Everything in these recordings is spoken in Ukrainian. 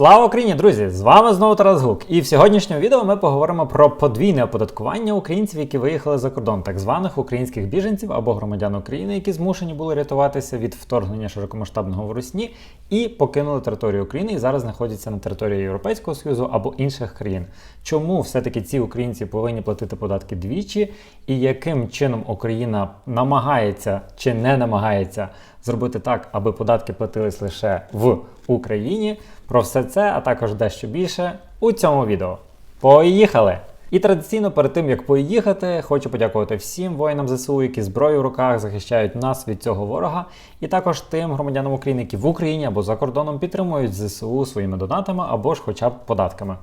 Слава Україні, друзі! З вами знову Тарас Гук. І в сьогоднішньому відео ми поговоримо про подвійне оподаткування українців, які виїхали за кордон, так званих українських біженців або громадян України, які змушені були рятуватися від вторгнення широкомасштабного в Русні і покинули територію України і зараз знаходяться на території Європейського Союзу або інших країн. Чому все-таки ці українці повинні платити податки двічі, і яким чином Україна намагається чи не намагається зробити так, аби податки платились лише в Україні? Про все це, а також дещо більше у цьому відео. Поїхали! І традиційно перед тим як поїхати, хочу подякувати всім воїнам ЗСУ, які зброю в руках захищають нас від цього ворога, і також тим громадянам України, які в Україні або за кордоном підтримують ЗСУ своїми донатами або ж хоча б податками.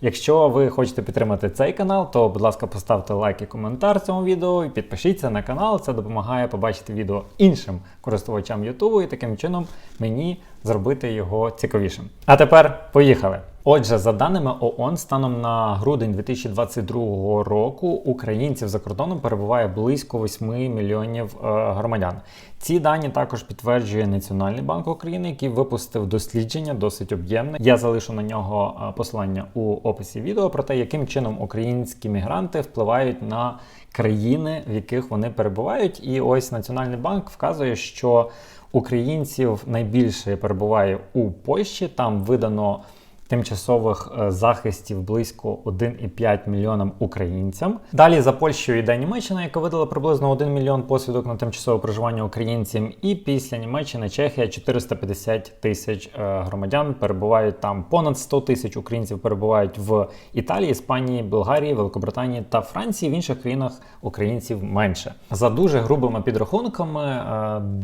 Якщо ви хочете підтримати цей канал, то будь ласка, поставте лайк і коментар цьому відео і підпишіться на канал. Це допомагає побачити відео іншим користувачам Ютубу і таким чином мені зробити його цікавішим. А тепер поїхали. Отже, за даними ООН, станом на грудень 2022 року українців за кордоном перебуває близько 8 мільйонів е, громадян. Ці дані також підтверджує Національний банк України, який випустив дослідження досить об'ємне. Я залишу на нього е, посилання у описі відео про те, яким чином українські мігранти впливають на країни, в яких вони перебувають. І ось Національний банк вказує, що українців найбільше перебуває у Польщі. Там видано тимчасових е, захистів близько 1,5 мільйонам українцям. Далі за Польщею йде Німеччина, яка видала приблизно 1 мільйон посвідок на тимчасове проживання українцям. І після Німеччини Чехія 450 тисяч е, громадян перебувають там. Понад 100 тисяч українців перебувають в Італії, Іспанії, Болгарії, Великобританії та Франції. В інших країнах українців менше. За дуже грубими підрахунками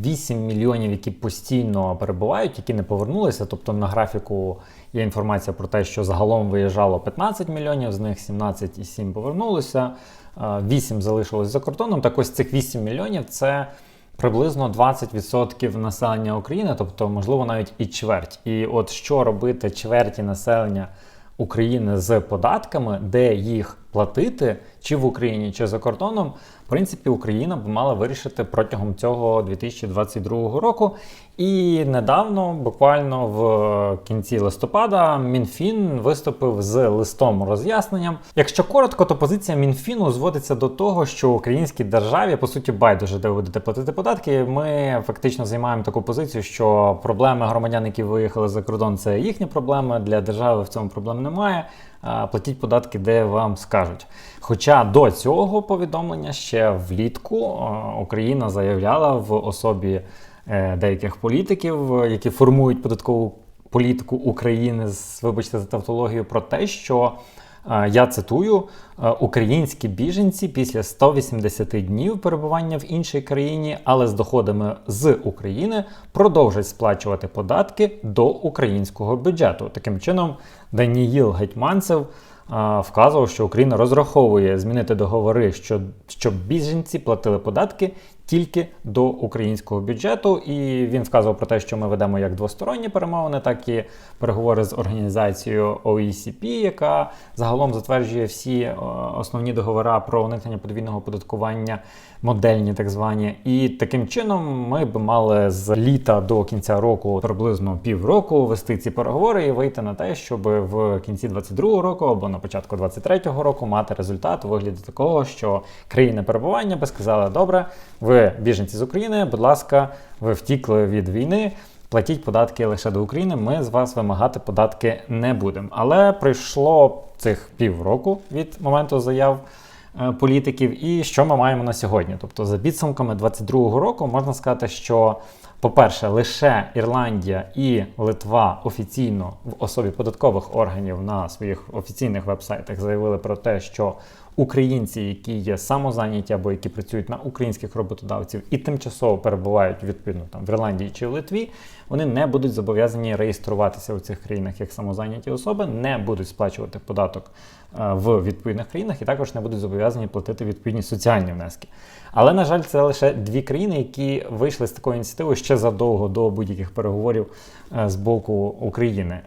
8 мільйонів, які постійно перебувають, які не повернулися, тобто на графіку. Є інформація про те, що загалом виїжджало 15 мільйонів, з них 17,7 повернулися, 8 залишилось за кордоном. Так ось цих 8 мільйонів це приблизно 20% населення України, тобто, можливо, навіть і чверть. І от що робити чверті населення України з податками, де їх платити, чи в Україні, чи за кордоном, в принципі, Україна б мала вирішити протягом цього 2022 року. І недавно, буквально в кінці листопада, МінФін виступив з листом роз'ясненням. Якщо коротко, то позиція МінФіну зводиться до того, що українській державі по суті байдуже де ви будете платити податки. Ми фактично займаємо таку позицію, що проблеми громадян, які виїхали за кордон, це їхні проблеми. Для держави в цьому проблем немає. Платіть податки, де вам скажуть. Хоча до цього повідомлення ще влітку Україна заявляла в особі е, деяких політиків, які формують податкову політику України, вибачте за тавтологію, про те, що я цитую: українські біженці після 180 днів перебування в іншій країні, але з доходами з України продовжать сплачувати податки до українського бюджету. Таким чином, Даніїл Гетьманцев вказував, що Україна розраховує змінити договори, щоб біженці платили податки тільки до українського бюджету. І він вказував про те, що ми ведемо як двосторонні перемовини, так і переговори з організацією OECP, яка загалом затверджує всі е, основні договори про уникнення подвійного оподаткування, модельні так звані. І таким чином ми б мали з літа до кінця року приблизно півроку вести ці переговори і вийти на те, щоб в кінці 22-го року або на початку 23-го року мати результат у вигляді такого, що країни перебування би сказали, добре, ви біженці з України, будь ласка, ви втікли від війни. Платіть податки лише до України. Ми з вас вимагати податки не будемо. Але пройшло цих півроку від моменту заяв е, політиків. І що ми маємо на сьогодні? Тобто, за підсумками 2022 року можна сказати, що, по-перше, лише Ірландія і Литва офіційно в особі податкових органів на своїх офіційних вебсайтах заявили про те, що українці, які є самозайняті або які працюють на українських роботодавців і тимчасово перебувають відповідно там в Ірландії чи в Литві, вони не будуть зобов'язані реєструватися у цих країнах як самозайняті особи, не будуть сплачувати податок е, в відповідних країнах і також не будуть зобов'язані платити відповідні соціальні внески. Але, на жаль, це лише дві країни, які вийшли з такою ініціативою ще задовго до будь-яких переговорів е, з боку України.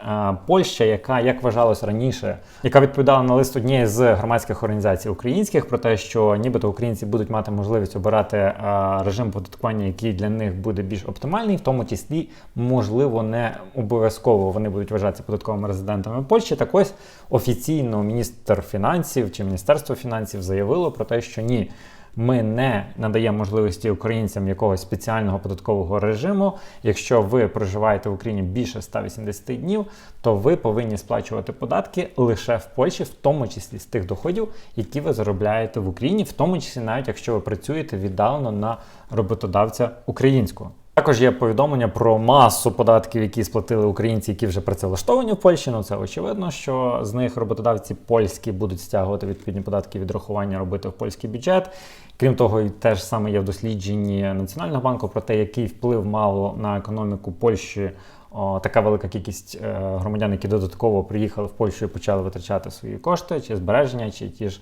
Польща, яка як вважалось раніше, яка відповідала на лист однієї з громадських організацій роботодавців українських про те, що нібито українці будуть мати можливість обирати е, режим податкування, який для них буде більш оптимальний, в тому числі, можливо, не обов'язково вони будуть вважатися податковими резидентами Польщі. Так ось офіційно міністр фінансів чи Міністерство фінансів заявило про те, що ні. Ми не надаємо можливості українцям якогось спеціального податкового режиму. Якщо ви проживаєте в Україні більше 180 днів, то ви повинні сплачувати податки лише в Польщі, в тому числі з тих доходів, які ви заробляєте в Україні, в тому числі навіть якщо ви працюєте віддалено на роботодавця українського. Також є повідомлення про масу податків, які сплатили українці, які вже працевлаштовані в Польщі. Ну це очевидно, що з них роботодавці польські будуть стягувати відповідні податки від рахування робити в польський бюджет. Крім того, і теж саме є в дослідженні Національного банку про те, який вплив мало на економіку Польщі. О, така велика кількість е, громадян, які додатково приїхали в Польщу і почали витрачати свої кошти, чи збереження, чи ті ж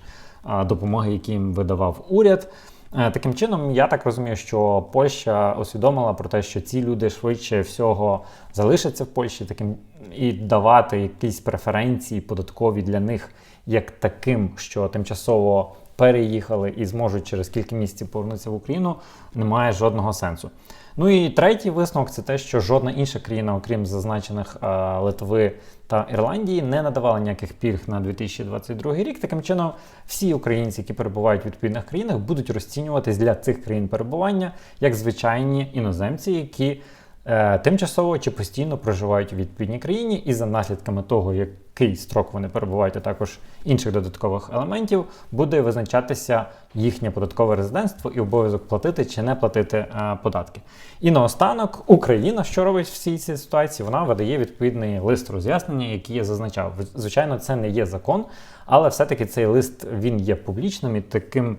е, допомоги, які їм видавав уряд. Е, Таким чином, я так розумію, що Польща усвідомила про те, що ці люди швидше всього залишаться в Польщі, таким і давати якісь преференції податкові для них як таким, що тимчасово переїхали і зможуть через кілька місяців повернутися в Україну, немає жодного сенсу. Ну і третій висновок це те, що жодна інша країна, окрім зазначених е, Литви та Ірландії, не надавала ніяких пільг на 2022 рік. Таким чином, всі українці, які перебувають в відповідних країнах, будуть розцінюватись для цих країн перебування як звичайні іноземці, які тимчасово чи постійно проживають у відповідній країні, і за наслідками того, який строк вони перебувають, а також інших додаткових елементів, буде визначатися їхнє податкове резидентство і обов'язок платити чи не платити е, податки. І наостанок Україна, що робить в цій ситуації, вона видає відповідний лист роз'яснення, який я зазначав. Звичайно, це не є закон, але все-таки цей лист він є публічним і таким.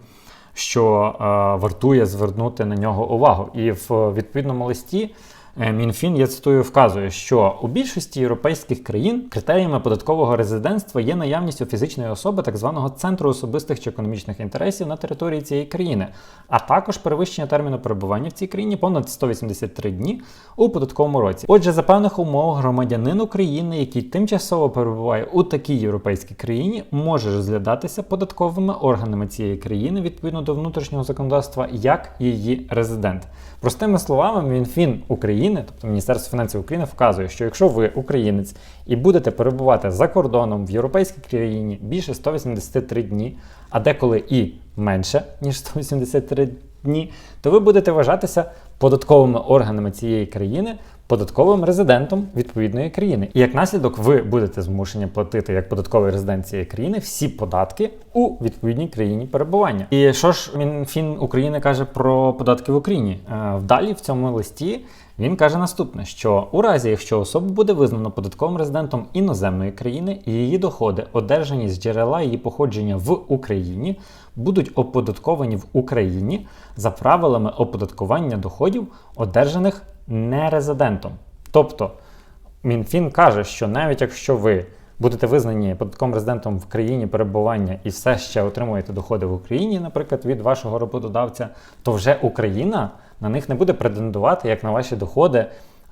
Що е, вартує звернути на нього увагу, і в відповідному листі Е, Мінфін, я цитую, вказує, що у більшості європейських країн критеріями податкового резидентства є наявність у фізичної особи так званого центру особистих чи економічних інтересів на території цієї країни, а також перевищення терміну перебування в цій країні понад 183 дні у податковому році. Отже, за певних умов громадянин України, який тимчасово перебуває у такій європейській країні, може розглядатися податковими органами цієї країни відповідно до внутрішнього законодавства як її резидент. Простими словами, Мінфін України, тобто Міністерство фінансів України, вказує, що якщо ви українець і будете перебувати за кордоном в європейській країні більше 183 дні, а деколи і менше ніж 183 дні, то ви будете вважатися податковими органами цієї країни. Податковим резидентом відповідної країни, і як наслідок, ви будете змушені платити як податковий резидент цієї країни всі податки у відповідній країні перебування. І що ж Мінфін України каже про податки в Україні? Е, Вдалі в цьому листі він каже наступне: що у разі, якщо особа буде визнана податковим резидентом іноземної країни, її доходи, одержані з джерела її походження в Україні, будуть оподатковані в Україні за правилами оподаткування доходів, одержаних нерезидентом. Тобто Мінфін каже, що навіть якщо ви будете визнані податковим резидентом в країні перебування і все ще отримуєте доходи в Україні, наприклад, від вашого роботодавця, то вже Україна на них не буде претендувати як на ваші доходи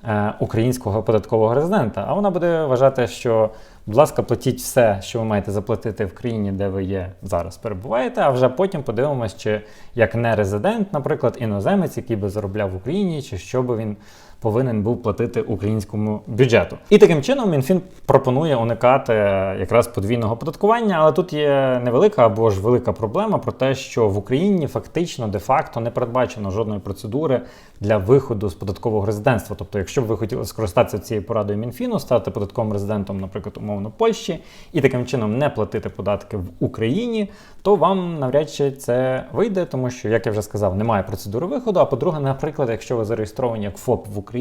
е, українського податкового резидента. А вона буде вважати, що, будь ласка, платіть все, що ви маєте заплатити в країні, де ви є зараз перебуваєте, а вже потім подивимось, чи як не резидент, наприклад, іноземець, який би заробляв в Україні, чи що би він повинен був платити українському бюджету. І таким чином Мінфін пропонує уникати якраз подвійного податкування, але тут є невелика або ж велика проблема про те, що в Україні фактично де-факто не передбачено жодної процедури для виходу з податкового резидентства. Тобто, якщо б ви хотіли скористатися цією порадою Мінфіну, стати податковим резидентом, наприклад, умовно Польщі, і таким чином не платити податки в Україні, то вам навряд чи це вийде, тому що, як я вже сказав, немає процедури виходу. А по-друге, наприклад, якщо ви зареєстровані як ФОП в Україні,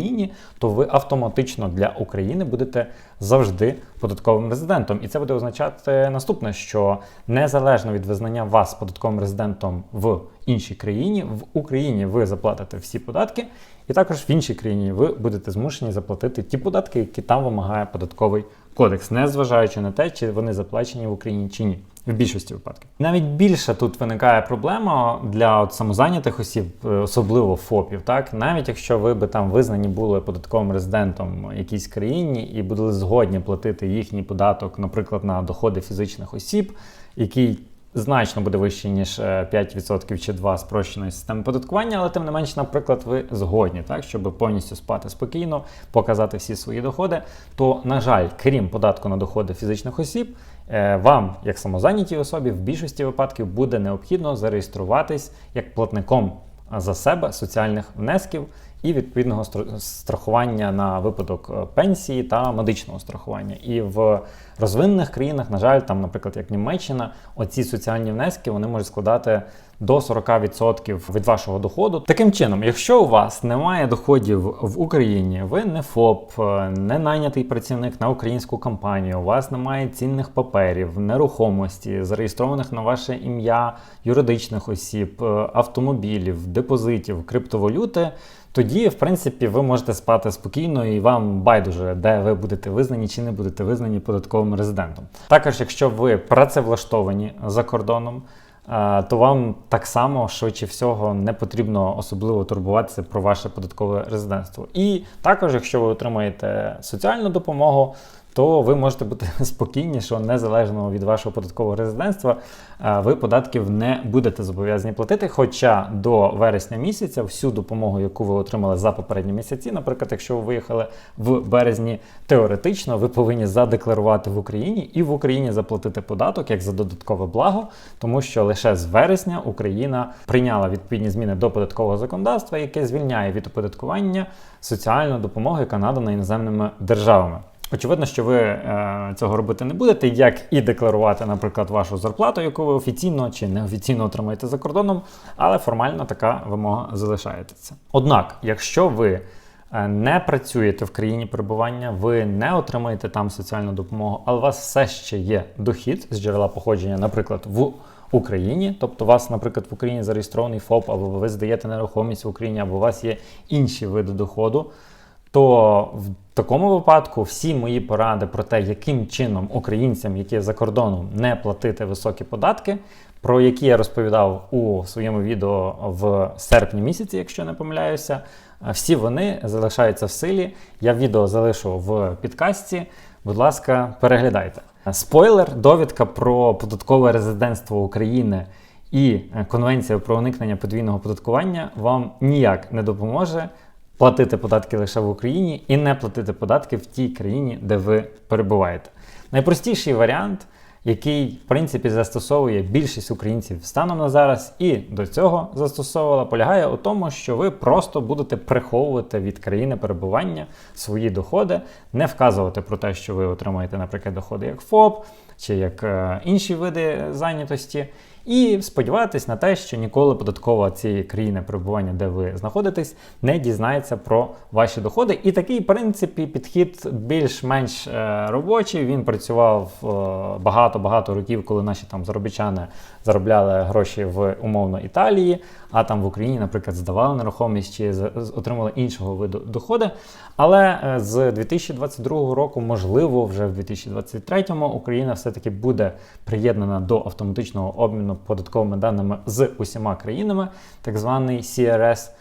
то ви автоматично для України будете завжди податковим резидентом. І це буде означати наступне, що незалежно від визнання вас податковим резидентом в іншій країні, в Україні ви заплатите всі податки, і також в іншій країні ви будете змушені заплатити ті податки, які там вимагає податковий кодекс, незважаючи на те, чи вони заплачені в Україні чи ні. В більшості випадків навіть більше тут виникає проблема для от самозайнятих осіб, е, особливо ФОПів. Так навіть якщо ви би там визнані були податковим резидентом якійсь країні і були згодні платити їхній податок, наприклад, на доходи фізичних осіб, який значно буде вищий, ніж е, 5% чи 2% спрощеної системи податкування, але тим не менш, наприклад, ви згодні, так, щоб повністю спати спокійно, показати всі свої доходи, то, на жаль, крім податку на доходи фізичних осіб, е, вам, як самозайнятій особі, в більшості випадків буде необхідно зареєструватись як платником за себе соціальних внесків і відповідного стр- страхування на випадок е, пенсії та медичного страхування. І в розвинених країнах, на жаль, там, наприклад, як Німеччина, оці соціальні внески вони можуть складати до 40% від вашого доходу. Таким чином, якщо у вас немає доходів в Україні, ви не ФОП, е, не найнятий працівник на українську компанію, у вас немає цінних паперів, нерухомості, зареєстрованих на ваше ім'я юридичних осіб, е, автомобілів, депозитів, криптовалюти. Тоді, в принципі, ви можете спати спокійно і вам байдуже, де ви будете визнані чи не будете визнані податковим резидентом. Також, якщо ви працевлаштовані за кордоном, е, то вам так само швидше всього не потрібно особливо турбуватися про ваше податкове резидентство. І також, якщо ви отримаєте соціальну допомогу, то ви можете бути спокійні, що незалежно від вашого податкового резидентства ви податків не будете зобов'язані платити. Хоча до вересня місяця всю допомогу, яку ви отримали за попередні місяці, наприклад, якщо ви виїхали в березні, теоретично ви повинні задекларувати в Україні і в Україні заплатити податок як за додаткове благо, тому що лише з вересня Україна прийняла відповідні зміни до податкового законодавства, яке звільняє від оподаткування соціальну допомогу, яка надана іноземними державами. Очевидно, що ви е, цього робити не будете, як і декларувати, наприклад, вашу зарплату, яку ви офіційно чи неофіційно отримаєте за кордоном, але формально така вимога залишається. Однак, якщо ви е, не працюєте в країні перебування, ви не отримаєте там соціальну допомогу, але у вас все ще є дохід з джерела походження, наприклад, в Україні, тобто у вас, наприклад, в Україні зареєстрований ФОП, або ви здаєте нерухомість в Україні, або у вас є інші види доходу то в такому випадку всі мої поради про те, яким чином українцям, які за кордоном не платити високі податки, про які я розповідав у своєму відео в серпні місяці, якщо не помиляюся, всі вони залишаються в силі. Я відео залишу в підкасті. Будь ласка, переглядайте. Спойлер, довідка про податкове резидентство України і Конвенція про уникнення подвійного податкування вам ніяк не допоможе платити податки лише в Україні і не платити податки в тій країні, де ви перебуваєте. Найпростіший варіант, який в принципі застосовує більшість українців станом на зараз, і до цього застосовувала, полягає у тому, що ви просто будете приховувати від країни перебування свої доходи, не вказувати про те, що ви отримаєте, наприклад, доходи як ФОП чи як е, інші види зайнятості. І сподіватись на те, що ніколи податкова цієї країни перебування, де ви знаходитесь, не дізнається про ваші доходи. І такий, в принципі, підхід більш-менш е, робочий. Він працював багато-багато років, коли наші там заробітчани заробляли гроші в умовно Італії, а там в Україні, наприклад, здавали нерухомість чи отримали іншого виду доходи. Але е, з 2022 року, можливо, вже в 2023 Україна все-таки буде приєднана до автоматичного обміну податковими даними з усіма країнами, так званий CRS.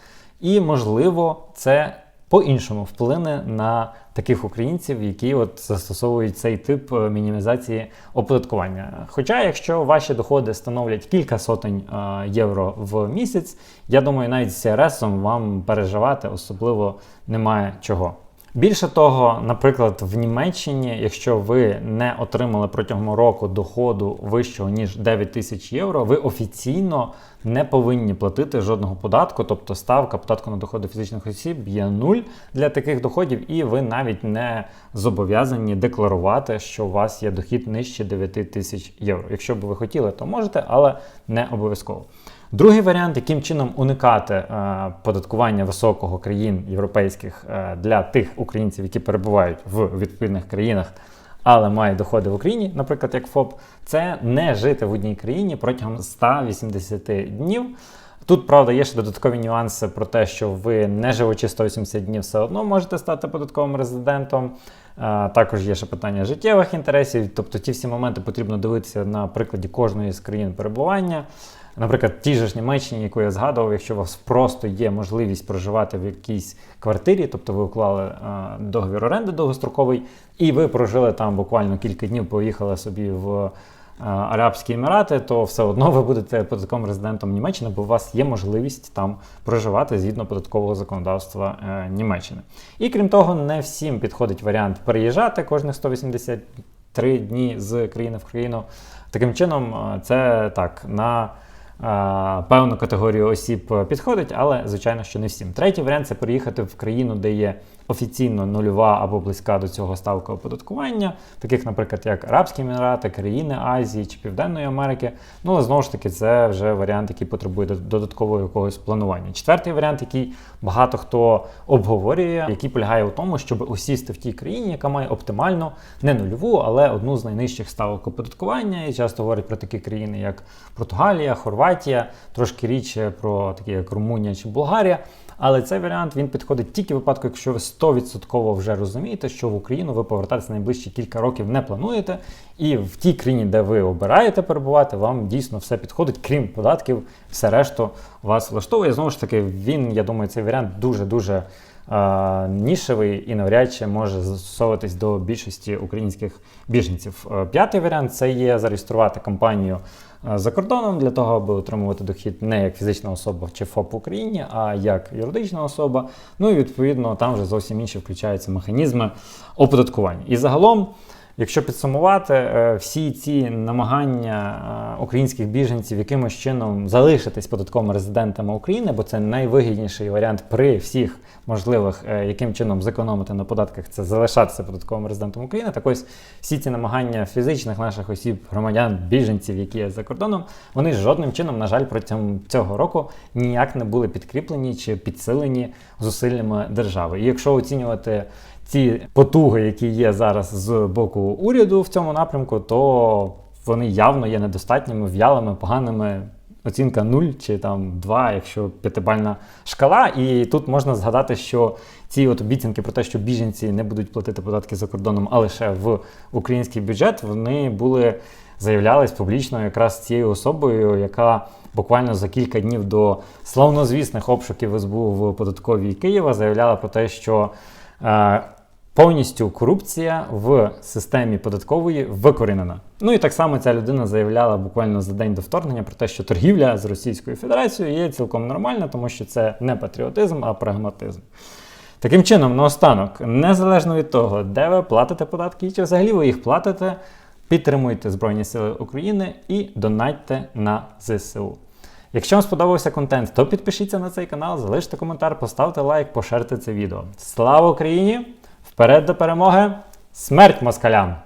І, можливо, це по-іншому вплине на таких українців, які от застосовують цей тип е, мінімізації оподаткування. Хоча, якщо ваші доходи становлять кілька сотень е, євро в місяць, я думаю, навіть з CRS вам переживати особливо немає чого. Більше того, наприклад, в Німеччині, якщо ви не отримали протягом року доходу вищого ніж 9 тисяч євро, ви офіційно не повинні платити жодного податку, тобто ставка податку на доходи фізичних осіб є нуль для таких доходів, і ви навіть не зобов'язані декларувати, що у вас є дохід нижче 9 тисяч євро. Якщо б ви хотіли, то можете, але не обов'язково. Другий варіант, яким чином уникати е, податкування високого країн європейських е, для тих українців, які перебувають в відповідних країнах, але мають доходи в Україні, наприклад, як ФОП, це не жити в одній країні протягом 180 днів. Тут, правда, є ще додаткові нюанси про те, що ви не живучи 180 днів, все одно можете стати податковим резидентом. Е, Також є ще питання життєвих інтересів, тобто ті всі моменти потрібно дивитися на прикладі кожної з країн перебування. Наприклад, ті ж Німеччині, яку я згадував, якщо у вас просто є можливість проживати в якійсь квартирі, тобто ви уклали е, договір оренди довгостроковий, і ви прожили там буквально кілька днів, поїхали собі в Арабські Емірати, то все одно ви будете податковим резидентом Німеччини, бо у вас є можливість там проживати згідно податкового законодавства е, Німеччини. І крім того, не всім підходить варіант переїжджати кожних 183 дні з країни в країну. Таким чином, е, це так на е, певну категорію осіб підходить, але звичайно, що не всім. Третій варіант це переїхати в країну, де є офіційно нульова або близька до цього ставка оподаткування, таких, наприклад, як Арабські Емірати, країни Азії чи Південної Америки. Ну, але знову ж таки, це вже варіант, який потребує дод- додаткового якогось планування. Четвертий варіант, який багато хто обговорює, який полягає у тому, щоб осісти в тій країні, яка має оптимально не нульову, але одну з найнижчих ставок оподаткування. І часто говорять про такі країни, як Португалія, Хорватія, трошки рідше про такі як Румунія чи Болгарія. Але цей варіант він підходить тільки в випадку, якщо ви 100% вже розумієте, що в Україну ви повертатися найближчі кілька років не плануєте, і в тій країні, де ви обираєте перебувати, вам дійсно все підходить, крім податків, все решту вас влаштовує. Знову ж таки, він, я думаю, цей варіант дуже-дуже е, нішевий і навряд чи може застосовуватись до більшості українських біженців. Е, П'ятий варіант це є зареєструвати компанію е, за кордоном для того, аби отримувати дохід не як фізична особа чи ФОП в Україні, а як юридична особа. Ну і відповідно там вже зовсім інші включаються механізми оподаткування. І загалом. Якщо підсумувати е, всі ці намагання е, українських біженців якимось чином залишитись податковими резидентами України, бо це найвигідніший варіант при всіх можливих, е, яким чином зекономити на податках, це залишатися податковим резидентом України. Так ось всі ці намагання фізичних наших осіб, громадян, біженців, які є за кордоном, вони жодним чином, на жаль, протягом цього року ніяк не були підкріплені чи підсилені зусиллями держави. І якщо оцінювати ці потуги, які є зараз з боку уряду в цьому напрямку, то вони явно є недостатніми, в'ялими, поганими. Оцінка 0 чи там 2, якщо п'ятибальна шкала. І тут можна згадати, що ці от обіцянки про те, що біженці не будуть платити податки за кордоном, а лише в український бюджет, вони були заявлялись публічно якраз цією особою, яка буквально за кілька днів до славнозвісних обшуків СБУ в податковій Києва заявляла про те, що е, повністю корупція в системі податкової викорінена. Ну і так само ця людина заявляла буквально за день до вторгнення про те, що торгівля з Російською Федерацією є цілком нормальна, тому що це не патріотизм, а прагматизм. Таким чином, наостанок, незалежно від того, де ви платите податки і чи взагалі ви їх платите, підтримуйте Збройні Сили України і донатьте на ЗСУ. Якщо вам сподобався контент, то підпишіться на цей канал, залиште коментар, поставте лайк, поширте це відео. Слава Україні! Вперед до перемоги! Смерть москалям!